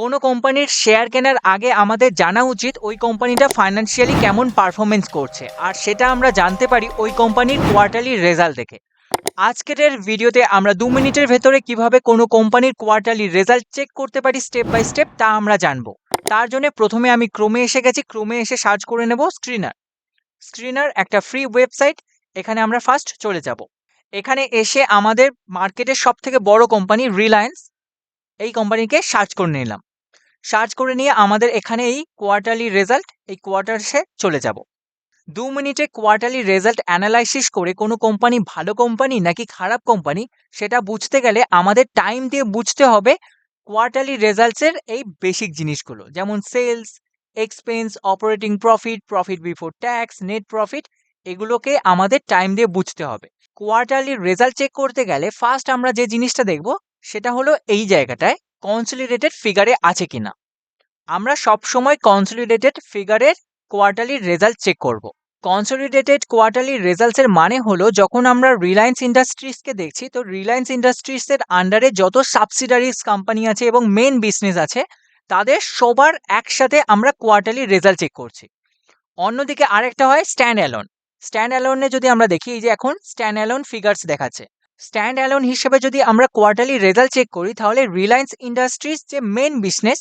কোনো কোম্পানির শেয়ার কেনার আগে আমাদের জানা উচিত ওই কোম্পানিটা ফাইন্যান্সিয়ালি কেমন পারফরমেন্স করছে। আর সেটা আমরা জানতে পারি ওই কোম্পানির কোয়ার্টারলি রেজাল্ট দেখে। আজকের ভিডিওতে আমরা দু মিনিটের ভেতরে কীভাবে কোনো কোম্পানির কোয়ার্টারলি রেজাল্ট চেক করতে পারি স্টেপ বাই স্টেপ তা আমরা জানব। তার জন্য প্রথমে আমি ক্রোমে এসে গেছি, ক্রোমে এসে সার্চ করে নেব স্ক্রিনার স্ক্রিনার একটা ফ্রি ওয়েবসাইট এখানে আমরা ফার্স্ট চলে যাব। এখানে এসে আমাদের মার্কেটের সব থেকে বড় কোম্পানি রিলায়েন্স এই কোম্পানিকে সার্চ করে নিলাম। সার্চ করে নিয়ে আমাদের এখানে এই কোয়ার্টারলি রেজাল্ট, এই কোয়ার্টারসে চলে যাব। দু মিনিটে কোয়ার্টারলি রেজাল্ট অ্যানালাইসিস করে কোনো কোম্পানি ভালো কোম্পানি নাকি খারাপ কোম্পানি, সেটা বুঝতে গেলে আমাদের টাইম দিয়ে বুঝতে হবে কোয়ার্টারলি রেজাল্টসের এই বেসিক জিনিসগুলো। যেমন sales, expense, operating profit profit before tax, net profit, এগুলোকে আমাদের টাইম দিয়ে বুঝতে হবে। কোয়ার্টারলি রেজাল্ট চেক করতে গেলে ফার্স্ট আমরা যে জিনিসটা দেখব, সেটা হলো এই জায়গাটায় কনসলিডেটেড ফিগারে আছে কিনা। আমরা সব সময় কনসলিডেটেড ফিগারের কোয়ার্টারলি রেজাল্ট চেক করব। কনসলিডেটেড কোয়ার্টারলি রেজাল্টসের মানে হলো যখন আমরা রিলায়েন্স ইন্ডাস্ট্রিজকে দেখছি, তো রিলায়েন্স ইন্ডাস্ট্রিজের আন্ডারে যত সাবসিডারিজ কোম্পানি আছে এবং মেন বিজনেস আছে, তাদের সবার একসাথে আমরা কোয়ার্টারলি রেজাল্ট চেক করছি। অন্যদিকে আরেকটা হয় স্ট্যান্ড অ্যালোন স্ট্যান্ড অ্যালোনে যদি আমরা দেখি, এই যে এখন স্ট্যান্ড অ্যালোন ফিগার্স দেখাচ্ছে। স্ট্যান্ড অ্যালোন হিসেবে যদি আমরা কোয়ার্টারলি রেজাল্ট চেক করি, তাহলে রিলায়েন্স ইন্ডাস্ট্রিজ যে মেন বিজনেস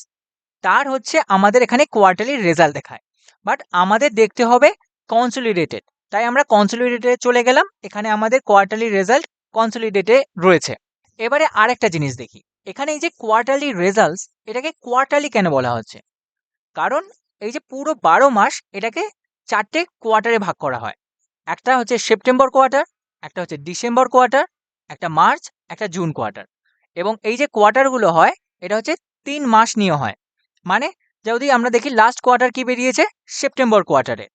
তার হচ্ছে আমাদের এখানে কোয়ার্টারলি রেজাল্ট দেখায়। বাট আমাদের দেখতে হবে কনসলিডেটেড তাই আমরা কনসলিডেটে চলে গেলাম। এখানে আমাদের কোয়ার্টারলি রেজাল্ট কনসলিডেটে রয়েছে। এবারে আরেকটা জিনিস দেখি। এখানে এই যে কোয়ার্টারলি রেজাল্টস এটাকে কোয়ার্টারলি কেন বলা হচ্ছে? কারণ এই যে পুরো বারো মাস এটাকে চারটে কোয়ার্টারে ভাগ করা হয়। একটা হচ্ছে সেপ্টেম্বর কোয়ার্টার একটা হচ্ছে ডিসেম্বর কোয়ার্টার একটা মার্চ একটা জুন কোয়ার্টার এবং এই যে কোয়ার্টারগুলো হয়, এটা হচ্ছে তিন মাস নিয়ে হয়। মানে যদি আমরা দেখি লাস্ট কোয়ার্টার কি বেরিয়েছে? সেপ্টেম্বর কোয়ার্টারে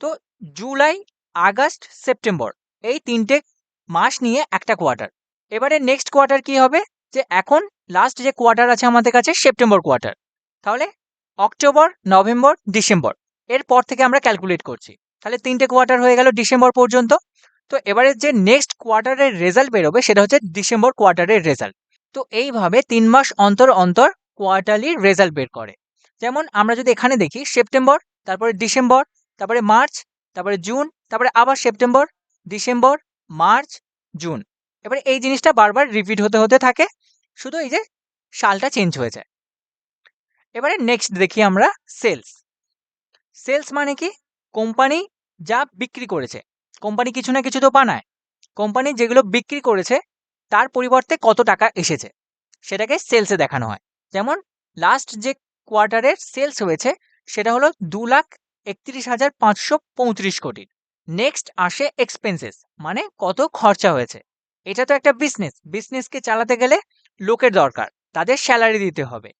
তো জুলাই আগস্ট সেপ্টেম্বর এই তিনটে মাস নিয়ে একটা কোয়ার্টার এবারে নেক্সট কোয়ার্টার কি হবে? যে এখন লাস্ট যে কোয়ার্টার আছে আমাদের কাছে সেপ্টেম্বর কোয়ার্টার তাহলে অক্টোবর নভেম্বর ডিসেম্বর এরপর থেকে আমরা ক্যালকুলেট করছি। তাহলে তিনটে কোয়ার্টার হয়ে গেল ডিসেম্বর পর্যন্ত। তো এবারে যে নেক্সট কোয়ার্টারের রেজাল্ট বেরোবে সেটা হচ্ছে ডিসেম্বর কোয়ার্টারের রেজাল্ট তো এইভাবে তিন মাস অন্তর অন্তর কোয়ার্টারলি রেজাল্ট বের করে। যেমন আমরা যদি এখানে দেখি সেপ্টেম্বর তারপরে ডিসেম্বর তারপরে মার্চ তারপরে জুন তারপরে আবার সেপ্টেম্বর ডিসেম্বর মার্চ জুন এবারে এই জিনিসটা বারবার রিপিট হতে হতে থাকে, শুধু এই যে সালটা চেঞ্জ হয়ে যায়। এবারে নেক্সট দেখি আমরা সেলস সেলস মানে কি? কোম্পানি যা বিক্রি করেছে। কোম্পানি কিছু না কিছু তো বানায়। কোম্পানি যেগুলো বিক্রি করেছে, তার পরিবর্তে কত টাকা এসেছে? সেটাকে সেলসে দেখানো হয়। যেমন লাস্ট যে কোয়ার্টারের সেলস হয়েছে, সেটা হলো দু লাখ একত্রিশ হাজার পাঁচশো পঁয়ত্রিশ কোটির নেক্সট আসে এক্সপেন্সেস মানে কত খরচা হয়েছে। এটা তো একটা বিজনেস বিজনেসকে চালাতে গেলে লোকের দরকার, তাদের স্যালারি দিতে হবে।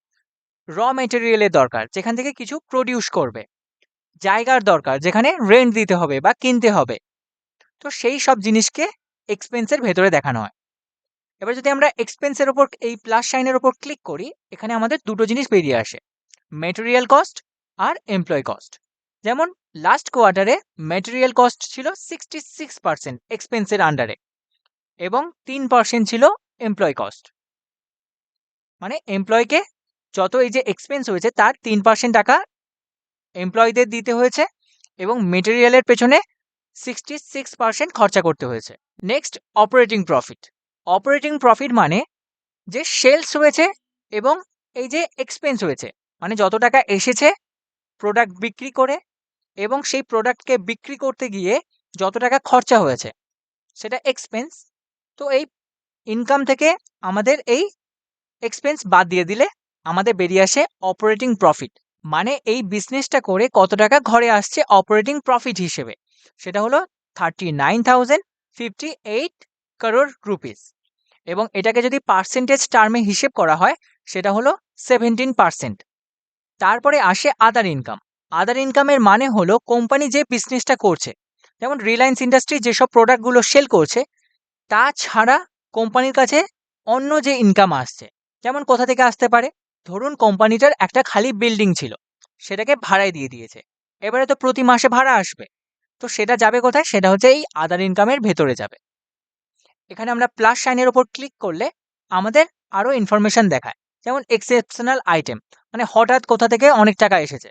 র মেটেরিয়ালের দরকার, যেখান থেকে কিছু প্রডিউস করবে। জায়গার দরকার, যেখানে রেন্ট দিতে হবে বা কিনতে হবে। তো সেই সব জিনিসকে এক্সপেন্সের ভেতরে দেখানো হয়। এবার যদি আমরা এক্সপেন্সের ওপর এই প্লাস সাইনের ওপর ক্লিক করি, এখানে আমাদের দুটো জিনিস বেরিয়ে আসে মেটেরিয়াল কস্ট আর এমপ্লয় কস্ট যেমন লাস্ট কোয়ার্টারে মেটেরিয়াল কস্ট ছিল সিক্সটি সিক্স পার্সেন্ট এক্সপেন্সের আন্ডারে এবং তিন পার্সেন্ট ছিল এমপ্লয় কস্ট মানে এমপ্লয়কে যত এই যে এক্সপেন্স হয়েছে, তার তিন পার্সেন্ট টাকা এমপ্লয়ীদের দিতে হয়েছে এবং মেটেরিয়ালের পেছনে সিক্সটি সিক্স পার্সেন্ট খরচা করতে হয়েছে। Next operating profit operating profit মানে যে সেলস হয়েছে এবং এই যে এক্সপেন্স হয়েছে মানে যত টাকা এসেছে প্রোডাক্ট বিক্রি করে এবং সেই প্রোডাক্টকে বিক্রি করতে গিয়ে যত টাকা খরচা হয়েছে, সেটা এক্সপেন্স তো এই ইনকাম থেকে আমাদের এই এক্সপেন্স বাদ দিয়ে দিলে আমাদের বেরিয়ে আসে অপারেটিং প্রফিট মানে এই বিজনেসটা করে কত টাকা ঘরে আসছে অপারেটিং প্রফিট হিসেবে, সেটা হলো thirty nine thousand fifty eight crore rupees এবং এটাকে যদি পার্সেন্টেজ টার্মে হিসেব করা হয়, সেটা হলো সেভেন্টিন পার্সেন্ট তারপরে আসে আদার ইনকাম আদার ইনকামের মানে হলো কোম্পানি যে বিজনেসটা করছে, যেমন রিলায়েন্স ইন্ডাস্ট্রি যেসব প্রোডাক্টগুলো সেল করছে, তাছাড়া কোম্পানির কাছে অন্য যে ইনকাম আসছে, যেমন কোথা থেকে আসতে পারে? ধরুন কোম্পানিটার একটা খালি বিল্ডিং ছিল, সেটাকে ভাড়ায় দিয়ে দিয়েছে। এবারে তো প্রতি মাসে ভাড়া আসবে, তো সেটা যাবে কোথায়? সেটা হচ্ছে এই আদার ইনকামের ভেতরে যাবে। এখানে আমরা প্লাস সাইনের ওপর ক্লিক করলে আমাদের আরও ইনফরমেশন দেখায়। যেমন এক্সেপশনাল আইটেম মানে হঠাৎ কোথা থেকে অনেক টাকা এসেছে।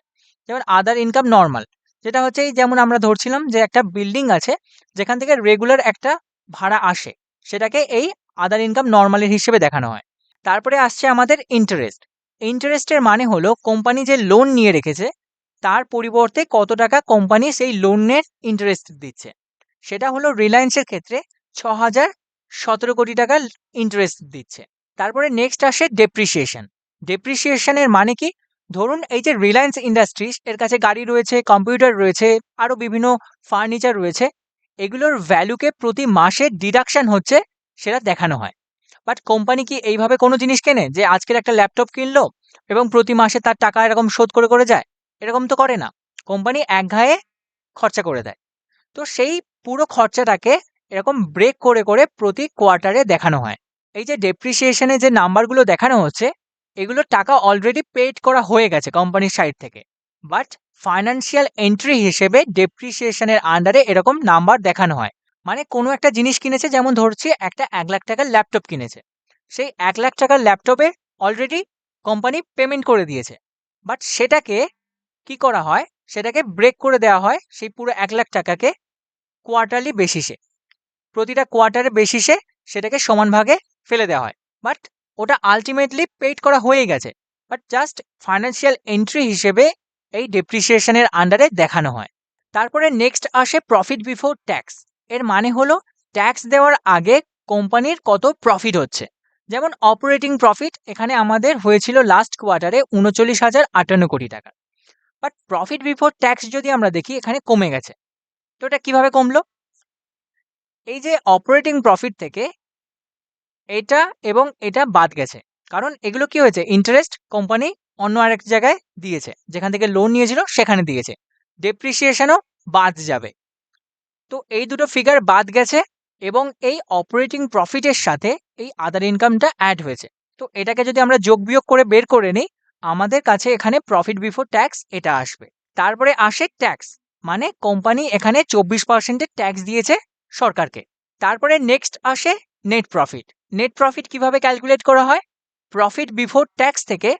যেমন আদার ইনকাম নর্মাল যেটা হচ্ছে এই যেমন আমরা ধরছিলাম যে একটা বিল্ডিং আছে, যেখান থেকে রেগুলার একটা ভাড়া আসে, সেটাকে এই আদার ইনকাম নর্মালের হিসেবে দেখানো হয়। তারপরে আসছে আমাদের ইন্টারেস্ট ইন্টারেস্টের মানে হলো কোম্পানি যে লোন নিয়ে রেখেছে, তার পরিবর্তে কত টাকা কোম্পানি সেই লোনের ইন্টারেস্ট দিচ্ছে। সেটা হলো রিলায়েন্সের ক্ষেত্রে ছ হাজার সতেরো কোটি টাকা ইন্টারেস্ট দিচ্ছে। তারপরে নেক্সট আসে ডেপ্রিসিয়েশন ডেপ্রিসিয়েশনের মানে কি? ধরুন এই যে রিলায়েন্স ইন্ডাস্ট্রিজ এর কাছে গাড়ি রয়েছে কম্পিউটার রয়েছে আরও বিভিন্ন ফার্নিচার রয়েছে, এগুলোর ভ্যালুকে প্রতি মাসে ডিডাকশন হচ্ছে সেটা দেখানো হয়। বাট কোম্পানি কি এইভাবে কোনো জিনিস কেনে? যে আজকের একটা ল্যাপটপ কিনলো এবং প্রতি মাসে তার টাকা এরকম শোধ করে করে যায়? এরকম তো করে না। কোম্পানি একঘায়ে খরচা করে দেয়। তো সেই পুরো খরচাটাকে এরকম ব্রেক করে করে প্রতি কোয়ার্টারে দেখানো হয়। এই যে ডেপ্রিসিয়েশনে যে নাম্বারগুলো দেখানো হচ্ছে, এগুলো টাকা অলরেডি পেড করা হয়ে গেছে কোম্পানির সাইড থেকে। বাট ফাইন্যান্সিয়াল এন্ট্রি হিসেবে ডেপ্রিসিয়েশনের আন্ডারে এরকম নাম্বার দেখানো হয়। মানে কোনো একটা জিনিস কিনেছে, যেমন ধরছি একটা এক লাখ টাকার ল্যাপটপ কিনেছে। সেই এক লাখ টাকার ল্যাপটপে অলরেডি কোম্পানি পেমেন্ট করে দিয়েছে। বাট সেটাকে কি করা হয়? সেটাকে ব্রেক করে দেওয়া হয় সেই পুরো এক লাখ টাকাকে কোয়ার্টারলি বেসিসে প্রতিটা কোয়ার্টারে বেসিসে সেটাকে সমান ভাগে ফেলে দেওয়া হয়। বাট ওটা আলটিমেটলি পেড করা হয়ে গেছে। বাট জাস্ট ফাইন্যান্সিয়াল এন্ট্রি হিসেবে এই ডেপ্রিসিয়েশনের আন্ডারে দেখানো হয়। তারপরে নেক্সট আসে প্রফিট বিফোর ট্যাক্স এর মানে হলো ট্যাক্স দেওয়ার আগে কোম্পানির কত প্রফিট হচ্ছে। যেমন অপারেটিং প্রফিট এখানে আমাদের হয়েছিল লাস্ট কোয়ার্টারে উনচল্লিশ হাজার আটান্ন কোটি টাকা। বাট প্রফিট বিফোর ট্যাক্স যদি আমরা দেখি, এখানে কমে গেছে। তো এটা কীভাবে কমলো? এই যে অপারেটিং প্রফিট থেকে এটা এবং এটা বাদ গেছে। কারণ এগুলো কি হয়েছে? ইন্টারেস্ট কোম্পানি অন্য আরেক জায়গায় দিয়েছে। যেখান থেকে লোন নিয়েছিল, সেখানে দিয়েছে। ডেপ্রিসিয়েশনও বাদ যাবে। তো এই দুটো ফিগার বাদ গেছে এবং এই অপারেটিং প্রফিটের সাথে এই আদার ইনকামটা অ্যাড হয়েছে। তো এটাকে যদি আমরা যোগ বিয়োগ করে বের করে নিই, আমাদের কাছে এখানে প্রফিট বিফোর ট্যাক্স এটা আসবে। তারপরে আসে ট্যাক্স মানে কোম্পানি এখানে চব্বিশ পার্সেন্টের ট্যাক্স দিয়েছে। সরকারকে। তারপরে নেক্সট আসে নেট প্রফিট নেট প্রফিট কীভাবে ক্যালকুলেট করা হয়? প্রফিট বিফোর ট্যাক্স থেকে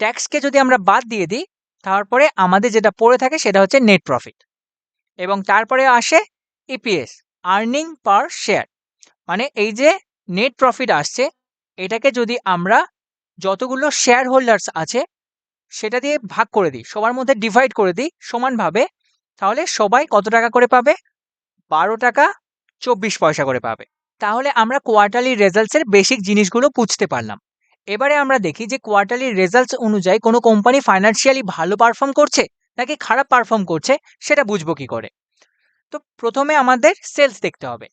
ট্যাক্সকে যদি আমরা বাদ দিয়ে দিই, তারপরে আমাদের যেটা পড়ে থাকে সেটা হচ্ছে নেট প্রফিট এবং তারপরে আসে ইপিএস আর্নিং পার শেয়ার মানে এই যে নেট প্রফিট আসছে, এটাকে যদি আমরা যতগুলো শেয়ার হোল্ডার্স আছে, সেটা দিয়ে ভাগ করে দিই, সবার মধ্যে ডিভাইড করে দিই সমানভাবে, তাহলে সবাই কত টাকা করে পাবে? বারো টাকা চব্বিশ পয়সা করে পাবে। তাহলে আমরা কোয়ার্টারলি রেজাল্টসের বেসিক জিনিসগুলো বুঝতে পারলাম। এবারে আমরা দেখি যে কোয়ার্টারলি রেজাল্টস অনুযায়ী কোনো কোম্পানি ফাইন্যান্সিয়ালি ভালো পারফর্ম করছে নাকি খারাপ পারফর্ম করছে, সেটা বুঝব কি করে? তো প্রথমে আমাদের সেলস দেখতে হবে।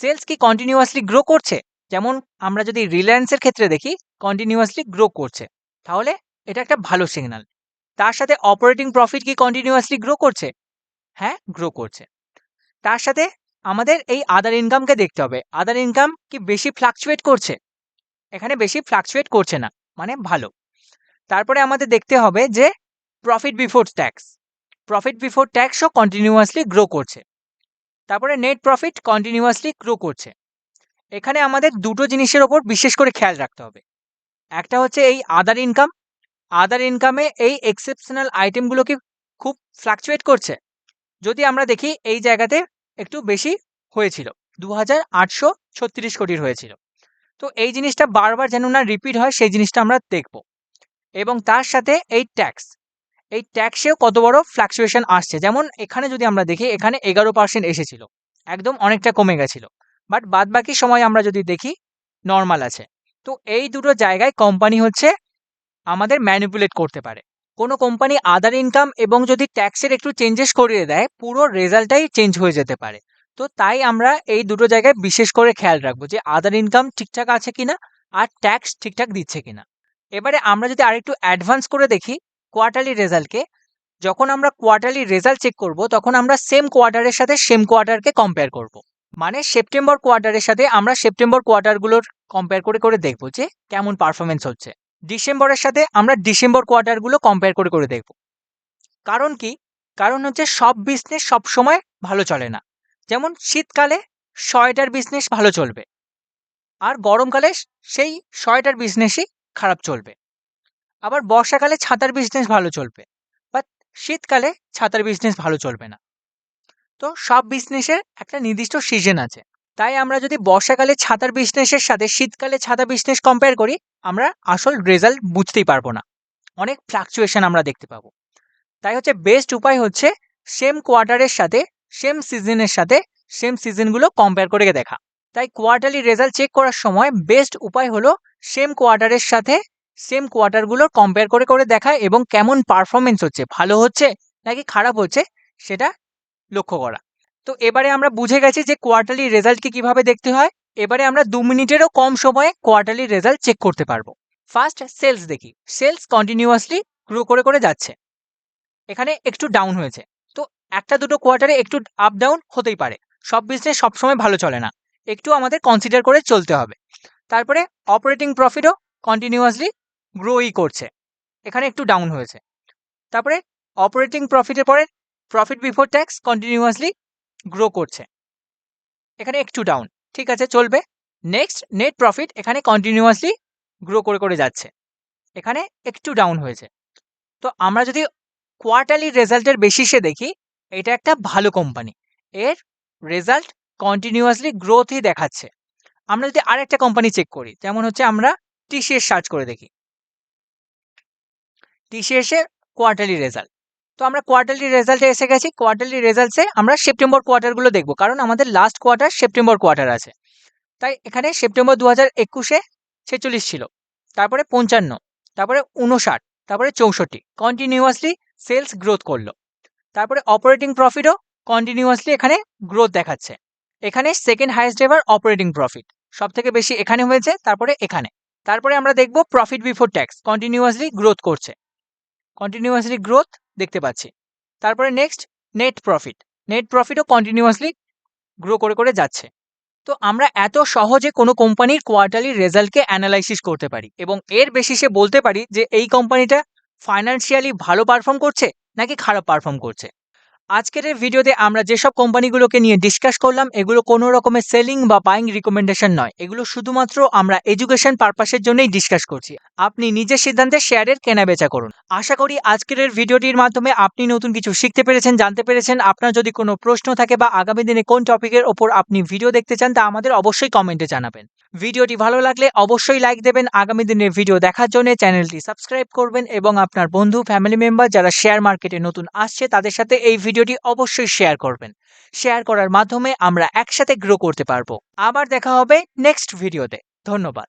সেলস কি কন্টিনিউয়াসলি গ্রো করছে? যেমন আমরা যদি রিলায়েন্সের ক্ষেত্রে দেখি কন্টিনিউয়াসলি গ্রো করছে। তাহলে এটা একটা ভালো সিগন্যাল তার সাথে অপারেটিং প্রফিট কি কন্টিনিউয়াসলি গ্রো করছে? হ্যাঁ গ্রো করছে। তার সাথে আমাদের এই আদার ইনকামকে দেখতে হবে। আদার ইনকাম কি বেশি ফ্লাকচুয়েট করছে? এখানে বেশি ফ্লাকচুয়েট করছে না মানে ভালো। তারপরে আমাদের দেখতে হবে যে profit before tax profit before ট্যাক্সও continuously grow করছে। তারপরে নেট প্রফিট কন্টিনিউয়াসলি গ্রো করছে। এখানে আমাদের দুটো জিনিসের ওপর বিশেষ করে খেয়াল রাখতে হবে। একটা হচ্ছে এই আদার ইনকাম আদার ইনকামে এই এক্সেপশনাল আইটেমগুলো কি খুব ফ্লাকচুয়েট করছে? যদি আমরা দেখি এই জায়গাতে একটু বেশি হয়েছিল। দু হাজার আটশো ছত্রিশ কোটির হয়েছিল। তো এই জিনিসটা বারবার যেন না রিপিট হয়, সেই জিনিসটা আমরা দেখব। এবং তার সাথে এই ট্যাক্স এই ট্যাক্সেও কত বড় ফ্ল্যাকচুয়েশন আসছে। যেমন এখানে যদি আমরা দেখি, এখানে এগারো পার্সেন্ট এসেছিল। একদম অনেকটা কমে গেছিল। বাট বাদ বাকি সময় আমরা যদি দেখি নর্মাল আছে। তো এই দুটো জায়গায় কোম্পানি হচ্ছে আমাদের ম্যানিপুলেট করতে পারে। কোনো কোম্পানি আদার ইনকাম এবং যদি ট্যাক্সের একটু চেঞ্জেস করিয়ে দেয়, পুরো রেজাল্টটাই চেঞ্জ হয়ে যেতে পারে। তো তাই আমরা এই দুটো জায়গায় বিশেষ করে খেয়াল রাখব যে আদার ইনকাম ঠিকঠাক আছে কিনা আর ট্যাক্স ঠিকঠাক দিচ্ছে কিনা। এবারে আমরা যদি আরেকটু অ্যাডভান্স করে দেখি কোয়ার্টারলি রেজাল্টকে যখন আমরা কোয়ার্টারলি রেজাল্ট চেক করব, তখন আমরা সেম কোয়ার্টারের সাথে সেম কোয়ার্টারকে কম্পেয়ার করব। মানে সেপ্টেম্বর কোয়ার্টারের সাথে আমরা সেপ্টেম্বর কোয়ার্টারগুলোর কম্পেয়ার করে করে দেখব যে কেমন পারফরমেন্স হচ্ছে। ডিসেম্বরের সাথে আমরা ডিসেম্বর কোয়ার্টারগুলো কম্পেয়ার করে করে দেখব। কারণ কি? কারণ হচ্ছে সব বিজনেস সব সময় ভালো চলে না। যেমন শীতকালে শয়টার বিজনেস ভালো চলবে। আর গরমকালে সেই শয়টার বিজনেসই খারাপ চলবে। আবার বর্ষাকালে ছাতার বিজনেস ভালো চলবে। বাট শীতকালে ছাতার বিজনেস ভালো চলবে না। তো সব বিজনেসের একটা নির্দিষ্ট সিজন আছে। তাই আমরা যদি বর্ষাকালে ছাতার বিজনেসের সাথে শীতকালে ছাতা বিজনেস কম্পেয়ার করি, আমরা আসল রেজাল্ট বুঝতেই পারব না। অনেক ফ্লাকচুয়েশন আমরা দেখতে পাবো। তাই হচ্ছে বেস্ট উপায় হচ্ছে সেম কোয়ার্টারের সাথে সেম সিজনের সাথে সেম সিজনগুলো কম্পেয়ার করে দেখা। তাই কোয়ার্টারলি রেজাল্ট চেক করার সময় বেস্ট উপায় হলো সেম কোয়ার্টারের সাথে সেম কোয়ার্টারগুলো কম্পেয়ার করে করে দেখা এবং কেমন পারফরমেন্স হচ্ছে, ভালো হচ্ছে নাকি খারাপ হচ্ছে, সেটা লক্ষ্য করা। তো এবারে আমরা বুঝে গেছি যে কোয়ার্টারলি রেজাল্টকে কীভাবে দেখতে হয়। এবারে আমরা দু মিনিটেরও কম সময়ে কোয়ার্টারলি রেজাল্ট চেক করতে পারব। ফার্স্ট সেলস দেখি। সেলস কন্টিনিউয়াসলি গ্রো করে করে যাচ্ছে। এখানে একটু ডাউন হয়েছে। তো একটা দুটো কোয়ার্টারে একটু আপ ডাউন হতেই পারে। সব বিজনেস সবসময় ভালো চলে না। একটু আমাদের কনসিডার করে চলতে হবে। তারপরে অপারেটিং প্রফিটও কন্টিনিউয়াসলি গ্রোই করছে। এখানে একটু ডাউন হয়েছে। তারপরে অপারেটিং প্রফিটের পরে profit before tax continuously grow করছে। এখানে একটু ডাউন ঠিক আছে, চলবে। নেক্সট নেট প্রফিট এখানে কন্টিনিউয়াসলি গ্রো করে করে যাচ্ছে। এখানে একটু ডাউন হয়েছে। তো আমরা যদি কোয়ার্টারলি রেজাল্টের বেসিসে দেখি, এটা একটা ভালো কোম্পানি এর রেজাল্ট কন্টিনিউয়াসলি গ্রোথই দেখাচ্ছে। আমরা যদি আরেকটা কোম্পানি চেক করি, যেমন হচ্ছে আমরা টিসিএস সার্চ করে দেখি। টিসিএসে কোয়ার্টারলি রেজাল্ট তো আমরা কোয়ার্টারলি রেজাল্টে এসে গেছি। কোয়ার্টারলি রেজাল্টসে আমরা সেপ্টেম্বর কোয়ার্টারগুলো দেখব, কারণ আমাদের লাস্ট কোয়ার্টার সেপ্টেম্বর কোয়ার্টার আছে। তাই এখানে সেপ্টেম্বর দু হাজার একুশে ছেচল্লিশ ছিল, তারপরে পঞ্চান্ন, তারপরে উনষাট তারপরে চৌষট্টি কন্টিনিউয়াসলি সেলস গ্রোথ করল। তারপরে অপারেটিং প্রফিটও কন্টিনিউয়াসলি এখানে গ্রোথ দেখাচ্ছে। এখানে second highest ever operating profit সব থেকে বেশি এখানে হয়েছে, তারপরে এখানে। তারপরে আমরা দেখব profit before tax continuously growth করছে। কন্টিনিউয়াসলি গ্রোথ দেখতে পাচ্ছি। তারপরে নেক্সট নেট প্রফিট নেট প্রফিটও কন্টিনিউয়াসলি গ্রো করে করে যাচ্ছে। তো আমরা এত সহজে কোনো কোম্পানির কোয়ার্টারলি রেজাল্টকে অ্যানালাইসিস করতে পারি এবং এর বেশি সে বলতে পারি যে এই কোম্পানিটা ফাইন্যান্সিয়ালি ভালো পারফর্ম করছে নাকি খারাপ পারফর্ম করছে। আজকের এই ভিডিওতে আমরা যেসব কোম্পানিগুলোকে নিয়ে ডিসকাস করলাম, এগুলো কোনো রকমের সেলিং বা বাইং রিকমেন্ডেশন নয়। এগুলো শুধুমাত্র আমরা এডুকেশন পারপাসের জন্যই ডিসকাস করছি। আপনি নিজের সিদ্ধান্তে শেয়ারের কেনা বেচা করুন। আশা করি আজকের এই ভিডিওটির মাধ্যমে আপনি নতুন কিছু শিখতে পেরেছেন, জানতে পেরেছেন। আপনার যদি কোনো প্রশ্ন থাকে বা আগামী দিনে কোন টপিকের ওপর আপনি ভিডিও দেখতে চান, তা আমাদের অবশ্যই কমেন্টে জানাবেন। ভিডিওটি ভালো লাগলে অবশ্যই লাইক দেবেন। আগামী দিনের ভিডিও দেখার জন্য চ্যানেলটি সাবস্ক্রাইব করবেন এবং আপনার বন্ধু, ফ্যামিলি মেম্বার যারা শেয়ার মার্কেটে নতুন আসছে, তাদের সাথে এই ভিডিওটি অবশ্যই শেয়ার করবেন। শেয়ার করার মাধ্যমে আমরা একসাথে গ্রো করতে পারব। আবার দেখা হবে নেক্সট ভিডিওতে। ধন্যবাদ।